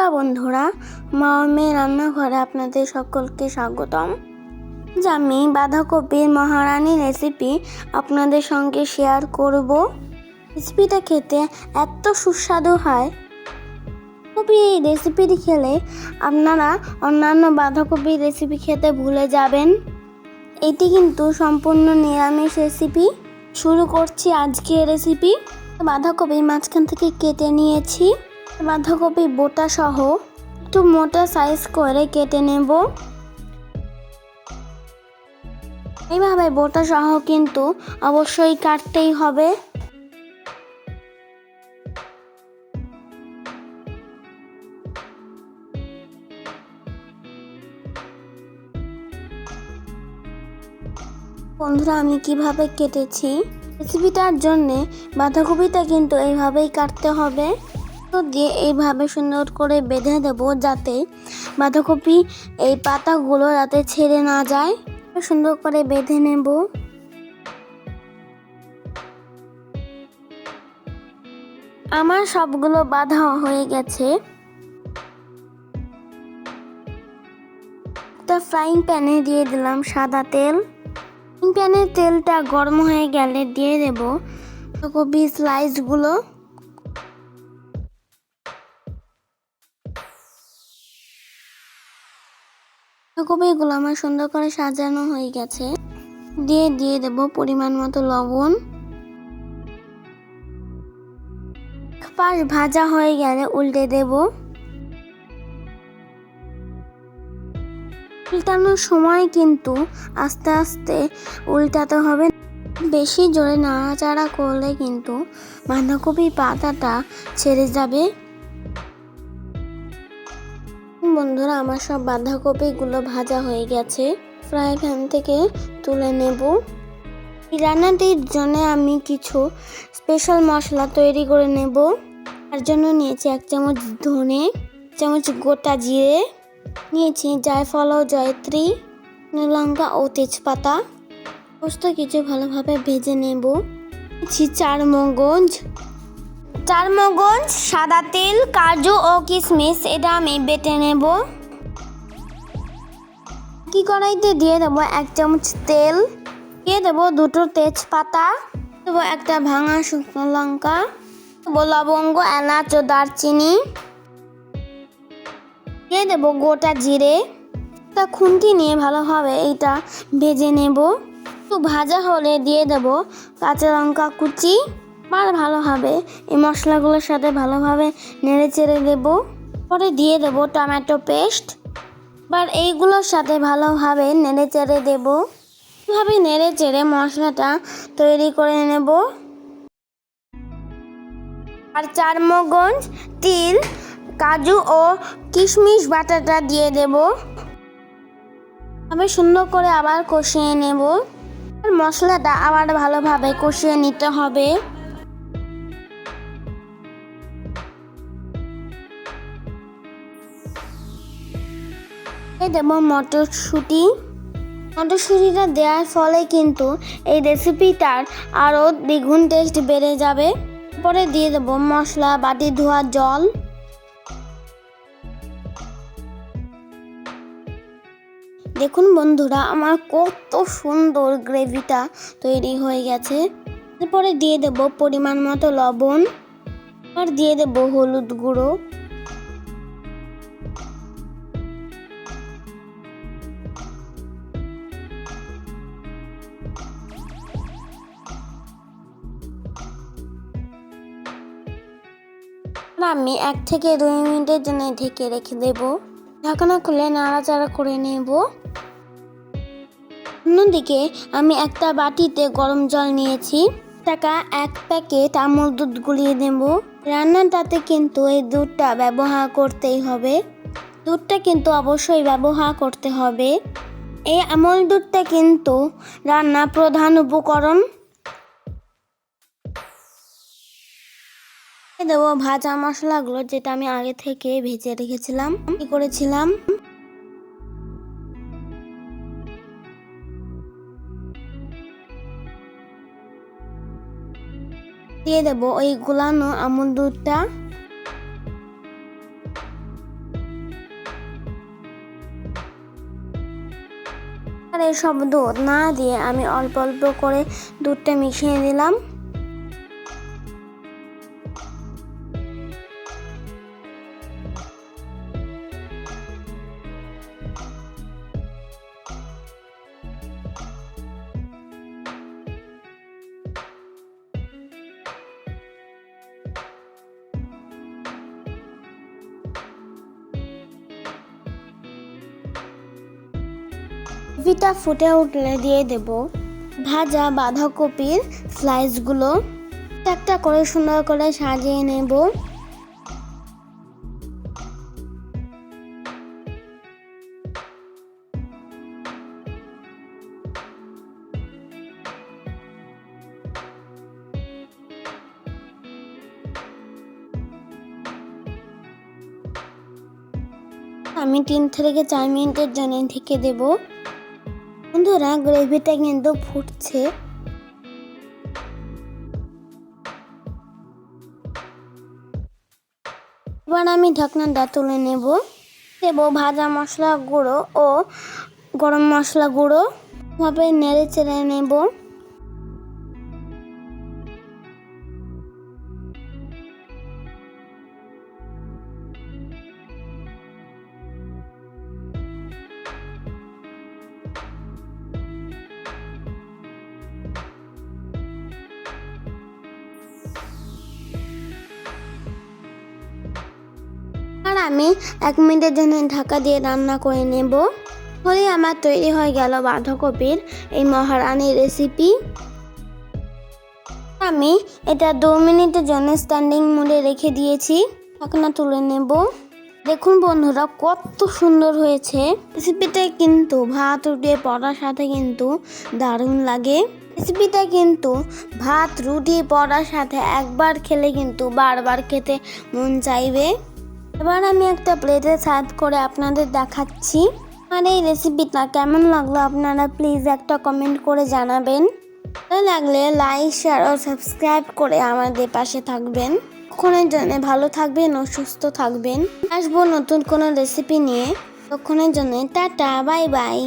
নমস্কার বন্ধুরা মা মেয়ে রান্নাঘরে আপনাদের সকলকে স্বাগতম। আজ আমি বাঁধাকপির মহারানী রেসিপি আপনাদের সঙ্গে শেয়ার করব। রেসিপিটা খেতে এত সুস্বাদু হয়। কপি এই রেসিপিটি খেলে আপনারা অন্যান্য বাঁধাকপির রেসিপি খেতে ভুলে যাবেন। এটি কিন্তু সম্পূর্ণ নিরামিষ রেসিপি শুরু করছি আজকের রেসিপি বাঁধাকপি মাঝখান থেকে কেটে নিয়েছি। বাঁধাকপি, বোটা সহ একটু মোটা সাইজ করে কেটে নেব। এইভাবে বোটা সহ কিন্তু অবশ্যই কাটতেই হবে। বন্ধুরা, আমি কীভাবে কেটেছি? রেসিপিটার জন্যে বাঁধাকপিটা কিন্তু এইভাবেই কাটতে হবে। দিয়ে এইভাবে সুন্দর করে বেঁধে দেবো যাতে বাঁধাকপি এই পাতাগুলো যাতে ছেড়ে না যায়। সুন্দর করে বেঁধে নেব। আমার সবগুলো বাঁধা হয়ে গেছে। একটা ফ্রাইং প্যানে দিয়ে দিলাম সাদা তেল। ফ্রাইং প্যানের তেলটা গরম হয়ে গেলে দিয়ে দেব কপি স্লাইসগুলো কপিগুলো আমার সুন্দর করে সাজানো হয়ে গেছে। দিয়ে দিয়ে দেব পরিমাণ মতো লবণ। পাশ ভাজা হয়ে গেলে উল্টে দেব। উল্টানোর সময় কিন্তু আস্তে আস্তে উল্টাতে হবে। বেশি জোরে নাড়াচাড়া করলে কিন্তু বাঁধাকপি পাতাটা ছেড়ে যাবে। বন্ধুরা, আমার সব বাঁধাকপিগুলো ভাজা হয়ে গেছে। ফ্রাই প্যান থেকে তুলে নেব। এই রান্নাটির জন্য আমি কিছু স্পেশাল মশলা তৈরি করে নেব। তার জন্য নিয়েছি এক চামচ ধনে চামচ গোটা জিরে, নিয়েছি জায়ফল ও জয়ত্রী লঙ্কা ও তেজপাতা। সমস্ত কিছু ভালোভাবে ভেজে নেব। নিয়েছি চার মগজ চার মগজ সাদা তেল, কাজু ও কিশমিশ এটা আমি বেটে নেব। কি কড়াইতে দিয়ে দেবো এক চামচ তেল? দিয়ে দেবো দুটো তেজপাতা, দেবো একটা ভাঙা শুকনো লঙ্কা, দেবো লবঙ্গ, এলাচ ও দারচিনি। দিয়ে দেবো গোটা জিরে। তা খুন্তি নিয়ে ভালোভাবে এইটা ভেজে নেব। একটু ভাজা হলে দিয়ে দেবো কাঁচা লঙ্কা কুচি। আর ভালোভাবে এই মশলাগুলোর সাথে ভালোভাবে নেড়ে চেড়ে দেবো। পরে দিয়ে দেবো টমেটো পেস্ট। এবার এইগুলোর সাথে ভালোভাবে নেড়ে চেড়ে দেবো। এভাবে নেড়ে চেড়ে মশলাটা তৈরি করে নেব। আর চার মগজ তিল, কাজু ও কিশমিশ বাটাটা দিয়ে দেব। আমি সুন্দর করে আবার কষিয়ে নেব। আর মশলাটা আবার ভালোভাবে কষিয়ে নিতে হবে। দেবো মটরশুঁটি। মটরশুঁটিটা দেওয়ার ফলে কিন্তু এই রেসিপিটার আরও দ্বিগুণ টেস্ট বেড়ে যাবে। পরে দিয়ে দেবো মশলা, বাটি, ধোয়া, জল। দেখুন বন্ধুরা, আমার কত সুন্দর গ্রেভিটা তৈরি হয়ে গেছে। এরপরে দিয়ে দেব পরিমাণ মতো লবণ। আর দিয়ে দেব হলুদ গুঁড়ো। আমি এক থেকে দুই মিনিটের জন্য ঢেকে রেখে দেব। ঢাকনা খুলে নাড়াচাড়া করে নেব। অন্যদিকে আমি একটা বাটিতে গরম জল নিয়েছি। টাকা এক প্যাকেট আমুল দুধ গুলিয়ে নেব। রান্নাটাতে কিন্তু এই দুধটা ব্যবহার করতেই হবে। দুধটা কিন্তু অবশ্যই ব্যবহার করতে হবে। এই আমল দুধটা কিন্তু রান্না প্রধান উপকরণ। দেবো ভাজা মশলাগুলো যেটা আমি আগে থেকে ভেজে রেখেছিলাম। কি করেছিলাম? দিয়ে দেবো ওই গোলানো আমুল দুধটা। আর সব দুধ না দিয়ে আমি অল্প অল্প করে দুধটা মিশিয়ে দিলাম গ্রেভিটা ফুটে উঠলে দিয়ে দেব। ভাজা বাঁধাকপির স্লাইসগুলো একটা করে সুন্দর করে সাজিয়ে নেব। আমি তিন থেকে চার মিনিটের জন্য ঢেকে দেবো। বন্ধুরা গ্রেভিটা কিন্তু ফুটছে। এবার আমি ঢাকনাটা তুলে নেব। দেব ভাজা মশলা গুঁড়ো ও গরম মশলা গুঁড়ো। ভাবে নেড়ে চেড়ে নেব। আমি এক মিনিটের জন্য ঢাকা দিয়ে রান্না করে নেব। হলে আমার তৈরি হয়ে গেল বাঁধাকপির এই মহারানী রেসিপি আমি এটা দু মিনিটের জন্য স্ট্যান্ডিং মোডে রেখে দিয়েছি। ঢাকনা তুলে নেব। দেখুন বন্ধুরা, কত সুন্দর হয়েছে। রেসিপিটা কিন্তু ভাত, রুটি পড়ার সাথে কিন্তু দারুণ লাগে। রেসিপিটা কিন্তু ভাত, রুটি পড়ার সাথে একবার খেলে কিন্তু বারবার খেতে মন চাইবে। এবার আমি একটা প্লেটে সার্ভ করে আপনাদের দেখাচ্ছি। আর এই রেসিপিটা কেমন লাগল আপনারা প্লিজ একটা কমেন্ট করে জানাবেন। ভালো লাগলে লাইক শেয়ার ও সাবস্ক্রাইব করে আমাদের পাশে থাকবেন। তখনের জন্য ভালো থাকবেন ও সুস্থ থাকবেন। আসব নতুন কোনো রেসিপি নিয়ে। তখনের জন্য টাটা বাই বাই